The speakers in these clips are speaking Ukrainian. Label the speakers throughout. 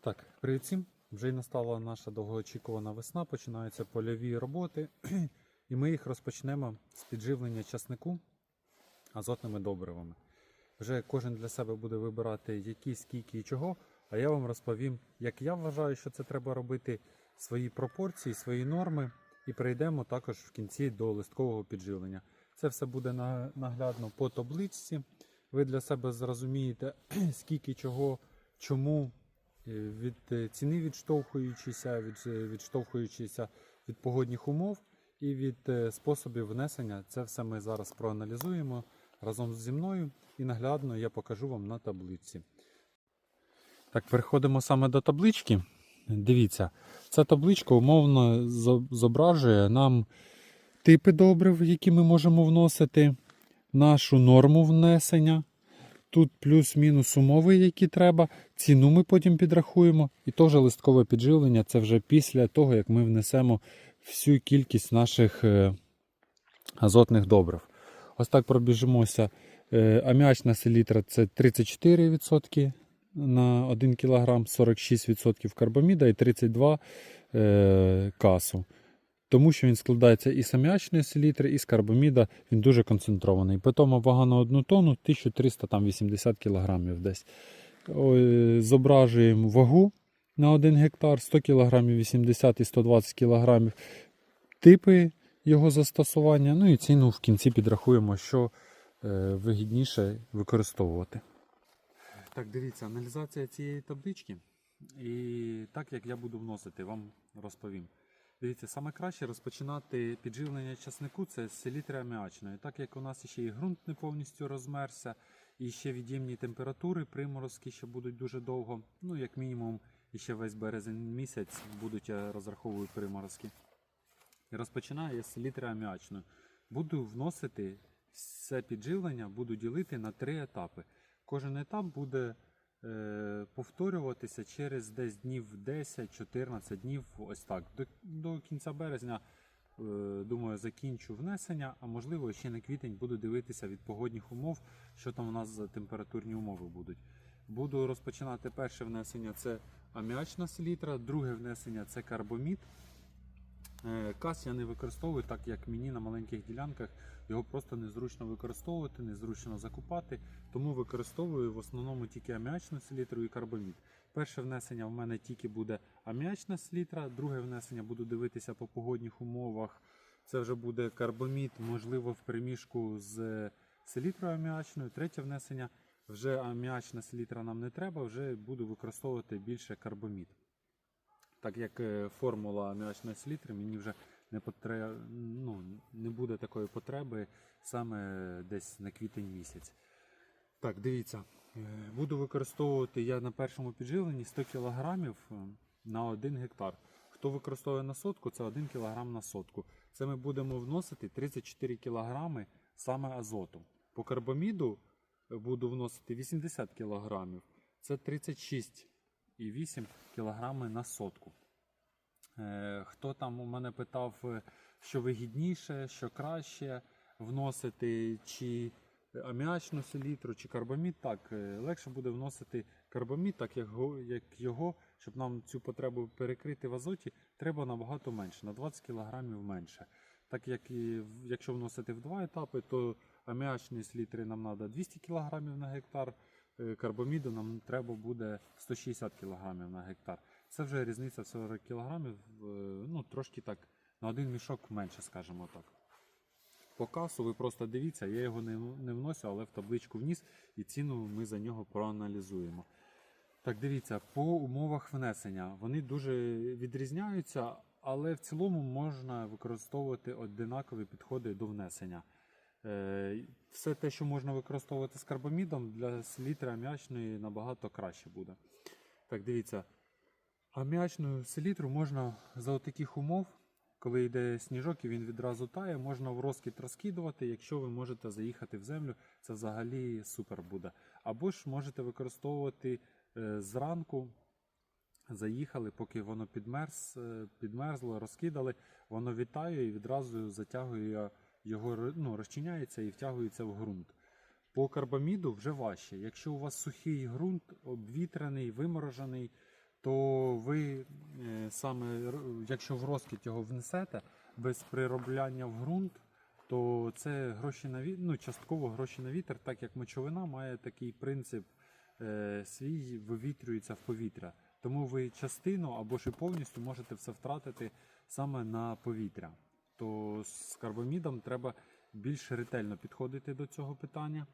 Speaker 1: Так, привіт всім. Вже й настала наша довгоочікувана весна, починаються польові роботи, і ми їх розпочнемо з підживлення часнику азотними добривами. Вже кожен для себе буде вибирати, які, скільки і чого, а я вам розповім, як я вважаю, що це треба робити, свої пропорції, свої норми, і перейдемо також в кінці до листкового підживлення. Це все буде наглядно по табличці. Ви для себе зрозумієте, скільки чого, чому від е, ціни відштовхуючися, від, е, відштовхуючися від погодних умов і від е, способів внесення. Це все ми зараз проаналізуємо разом зі мною і наглядно я покажу вам на таблиці. Так, переходимо саме до таблички. Дивіться, ця табличка умовно зображує нам типи добрив, які ми можемо вносити, нашу норму внесення. Тут плюс-мінус умови, які треба. Ціну ми потім підрахуємо. І теж листкове підживлення це вже після того, як ми внесемо всю кількість наших е, азотних добрив. Ось так пробіжимося. Е, Аміачна селітра це 34% на 1 кг, 46% карбаміда і 32% е, касу. Тому що він складається і з аміачної селітри, і з карбаміда. Він дуже концентрований. Питома вага на одну тонну 1380 кг десь. Зображуємо вагу на 1 гектар 100 кг, 80 і 120 кг. Типи його застосування. Ну і ціну в кінці підрахуємо, що е, вигідніше використовувати. Так, дивіться, аналізація цієї таблички. І так як я буду вносити, вам розповім. Дивіться, саме краще розпочинати підживлення часнику це з селітри аміачної. Так як у нас ще і ґрунт не повністю розмерся, і ще від'ємні температури, приморозки ще будуть дуже довго. Ну, як мінімум, ще весь березень місяць будуть, я розраховую приморозки. І розпочинаю я з селітри аміачної. Буду вносити це підживлення, буду ділити на три етапи. Кожен етап буде е, повторюватися через десь днів 10-14 днів. Ось так. До, до кінця березня, е, думаю, закінчу внесення, а можливо ще на квітень буду дивитися від погодних умов, що там у нас за температурні умови будуть. Буду розпочинати перше внесення це аміачна селітра, друге внесення це карбомід. Е, Кас я не використовую, так як мені на маленьких ділянках його просто незручно використовувати, незручно закупати. Тому використовую в основному тільки аміачну селітру і карбамід. Перше внесення в мене тільки буде аміачна селітра, друге внесення буду дивитися по погодних умовах. Це вже буде карбамід, можливо, в приміжку з селітрою аміачною. Третє внесення вже аміачна селітра нам не треба, вже буду використовувати більше карбамід. Так як е, формула аміачної селітри мені вже не, потре... ну, не буде такої потреби саме десь на квітень місяць. Так, дивіться, е, буду використовувати я на першому підживленні 100 кг на 1 гектар. Хто використовує на сотку, це 1 кг на сотку. Це ми будемо вносити 34 кг саме азоту. По карбаміду е, буду вносити 80 кг. Це 36,8 кг на сотку. Е, Хто там у мене питав, е, що вигідніше, що краще вносити, чи аміачну селітру, чи карбамід, так, е, легше буде вносити карбамід, так як його, щоб нам цю потребу перекрити в азоті, треба набагато менше, на 20 кг менше. Так як і якщо вносити в два етапи, то аміачної селітри нам треба 200 кг на гектар, е, карбаміду нам треба буде 160 кг на гектар. Це вже різниця в 40 кг, ну трошки так на один мішок менше, скажімо так. По касу ви просто дивіться, я його не, не вносю, але в табличку вніс і ціну ми за нього проаналізуємо. Так, дивіться, по умовах внесення вони дуже відрізняються, але в цілому можна використовувати однакові підходи до внесення. Е, Все те, що можна використовувати з карбамідом, для селітри аміачної набагато краще буде. Так, дивіться, аміачну селітру можна за таких умов, коли йде сніжок і він відразу тає, можна в розкіт розкидувати. Якщо ви можете заїхати в землю, це взагалі супер буде. Або ж можете використовувати е, зранку. Заїхали, поки воно підмерз, е, підмерзло, розкидали, воно вітає і відразу затягує його, ну, розчиняється і втягується в ґрунт. По карбаміду вже важче. Якщо у вас сухий ґрунт, обвітрений, виморожений, то ви е, саме, якщо в розкид його внесете без приробляння в ґрунт, то це гроші на вітер, ну, частково гроші на вітер, так як мочовина має такий принцип е, свій вивітрюється в повітря. Тому ви частину або ж і повністю можете все втратити саме на повітря. То з карбамідом треба більш ретельно підходити до цього питання.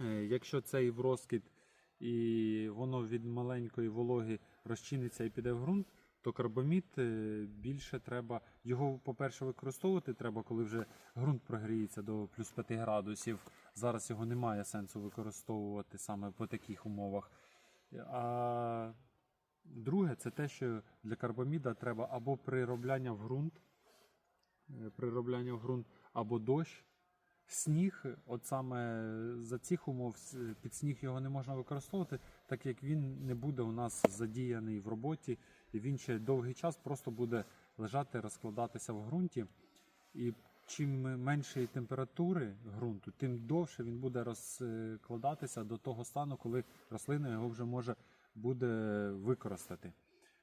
Speaker 1: Е, Якщо цей в розкид і воно від маленької вологи розчиниться і піде в ґрунт, то карбамід е, більше треба його, по-перше, використовувати треба, коли вже ґрунт прогріється до плюс 5 градусів. Зараз його немає сенсу використовувати саме по таких умовах. А друге, це те, що для карбаміда треба або приробляння в ґрунт, приробляння в ґрунт, або дощ. Сніг, от саме за цих умов під сніг його не можна використовувати, так як він не буде у нас задіяний в роботі, і він ще довгий час просто буде лежати, розкладатися в ґрунті. І чим меншої температури ґрунту, тим довше він буде розкладатися до того стану, коли рослина його вже може буде використати.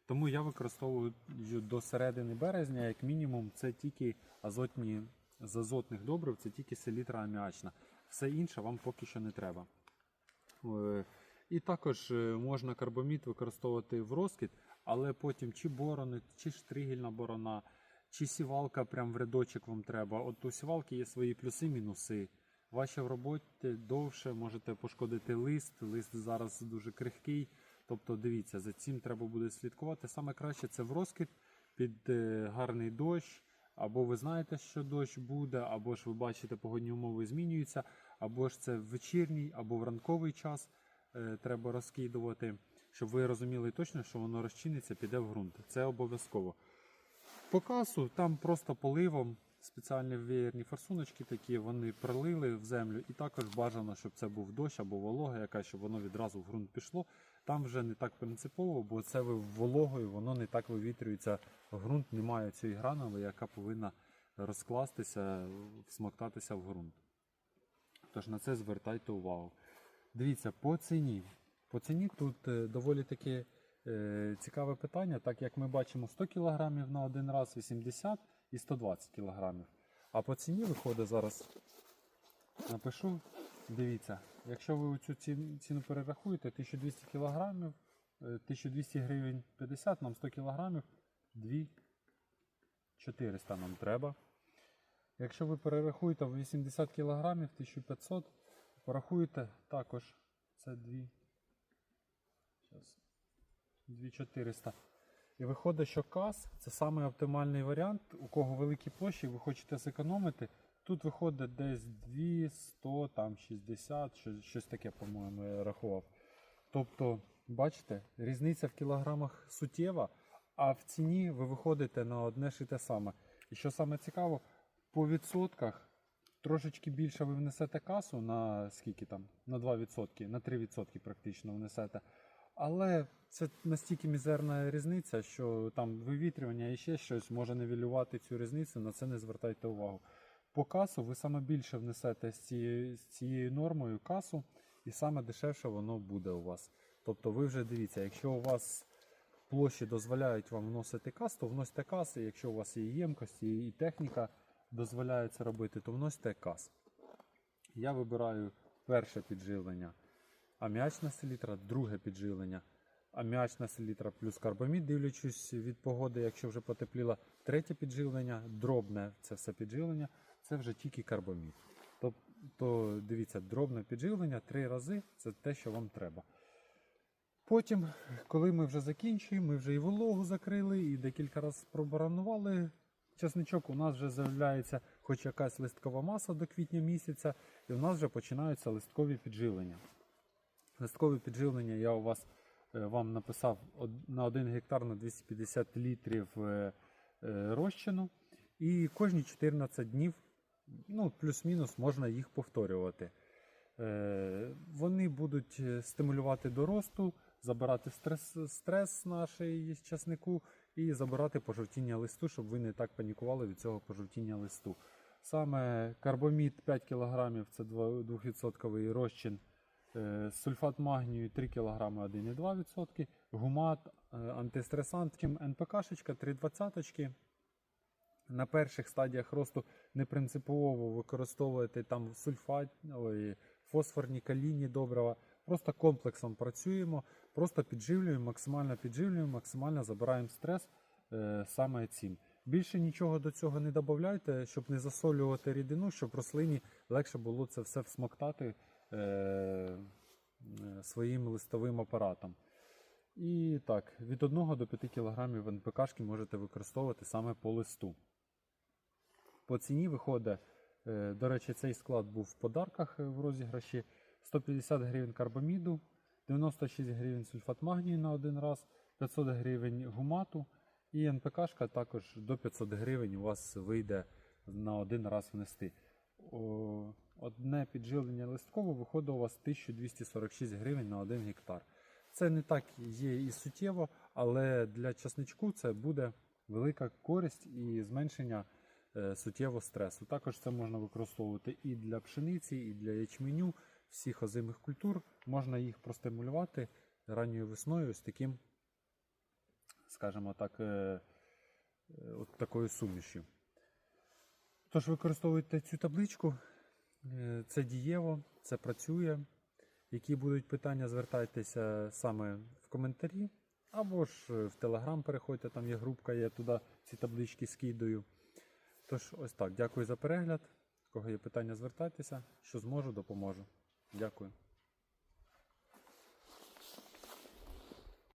Speaker 1: Тому я використовую до середини березня, як мінімум, це тільки азотні з азотних добрив, це тільки селітра аміачна. Все інше вам поки що не треба. Е, І також е, можна карбамід використовувати в розкид, але потім чи борони, чи штригельна борона, чи сівалка прям в рядочок вам треба. От у сівалки є свої плюси-мінуси. Ваші в роботі довше можете пошкодити лист. Лист зараз дуже крихкий. Тобто дивіться, за цим треба буде слідкувати. Саме краще це в розкид під е, гарний дощ. Або ви знаєте, що дощ буде, або ж ви бачите, погодні умови змінюються, або ж це в вечірній, або в ранковий час е, треба розкидувати, щоб ви розуміли точно, що воно розчиниться, піде в ґрунт. Це обов'язково. По касу там просто поливом спеціальні веєрні форсуночки такі, вони пролили в землю, і також бажано, щоб це був дощ або волога, якась, щоб воно відразу в ґрунт пішло. Там вже не так принципово, бо це вологою, воно не так вивітрюється в ґрунт, немає цієї гранули, яка повинна розкластися, всмоктатися в ґрунт. Тож на це звертайте увагу. Дивіться, по ціні. По ціні тут е, доволі таке цікаве питання, так як ми бачимо 100 кг на один раз, 80 і 120 кг. А по ціні виходить зараз, напишу, дивіться, якщо ви цю ціну, перерахуєте, 1200 кг, 1200 гривень 50, нам 100 кг, 2400 нам треба. Якщо ви перерахуєте 80 кг, 1500, порахуєте також це 2. Зараз. 2400. І виходить, що кас це самий оптимальний варіант. У кого великі площі, ви хочете зекономити. Тут виходить десь 200, там 60, щось, щось таке, по-моєму, я рахував. Тобто, бачите, різниця в кілограмах суттєва, а в ціні ви виходите на одне ж і те саме. І що саме цікаво, по відсотках трошечки більше ви внесете касу на скільки там? На 2%, на 3% практично внесете. Але це настільки мізерна різниця, що там вивітрювання і ще щось може нивелювати цю різницю, на це не звертайте увагу. По касу ви саме більше внесете з цією, з цією нормою касу, і саме дешевше воно буде у вас. Тобто ви вже дивіться, якщо у вас площі дозволяють вам вносити кас, то вносите кас, і якщо у вас є ємкості і техніка дозволяє це робити, то вносите кас. Я вибираю перше підживлення аміачна селітра, друге підживлення. Аміачна селітра плюс карбамід, дивлячись від погоди, якщо вже потепліло. Третє підживлення, дробне це все підживлення, це вже тільки карбамід. Тобто, дивіться, дробне підживлення три рази це те, що вам треба. Потім, коли ми вже закінчуємо, ми вже і вологу закрили, і декілька разів пробаранували часничок, у нас вже з'являється хоч якась листкова маса до квітня місяця, і у нас вже починаються листкові підживлення. Листкове підживлення я у вас е, вам написав на 1 гектар на 250 літрів е, е, розчину. І кожні 14 днів, ну, плюс-мінус, можна їх повторювати. Е, Вони будуть е, стимулювати до росту, забирати стрес, стрес нашої часнику і забирати пожовтіння листу, щоб ви не так панікували від цього пожовтіння листу. Саме карбомід 5 кг це 2% розчин Е, Сульфат магнію 3 кг 1,2%, гумат, антистресант, НПКшечка 3,20. На перших стадіях росту не принципово використовувати там сульфат, ой, фосфорні калійні добрива. Просто комплексом працюємо, просто підживлюємо, максимально підживлюємо, максимально забираємо стрес е, саме цим. Більше нічого до цього не додавайте, щоб не засолювати рідину, щоб рослині легше було це все всмоктати е, е, своїм листовим апаратом. І так, від 1 до 5 кг НПКшки можете використовувати саме по листу. По ціні виходить, е, до речі, цей склад був в подарках е, в розіграші 150 гривень карбаміду, 96 гривень сульфат магнію на один раз, 500 гривень гумату і НПКшка також до 500 гривень у вас вийде на один раз внести. Одне підживлення листково виходить у вас 1246 гривень на 1 гектар. Це не так є і суттєво, але для часничку це буде велика користь і зменшення суттєво стресу. Також це можна використовувати і для пшениці, і для ячменю, всіх озимих культур. Можна їх простимулювати ранньою весною ось таким, скажімо так, е, е, от такою сумішю. Тож використовуйте цю табличку, Е, це дієво, це працює. Які будуть питання, звертайтеся саме в коментарі, або ж е, в Телеграм переходьте, там є групка, я туди ці таблички скидаю. Тож, ось так, дякую за перегляд. Кого є питання, звертайтеся. Що зможу, допоможу. Дякую.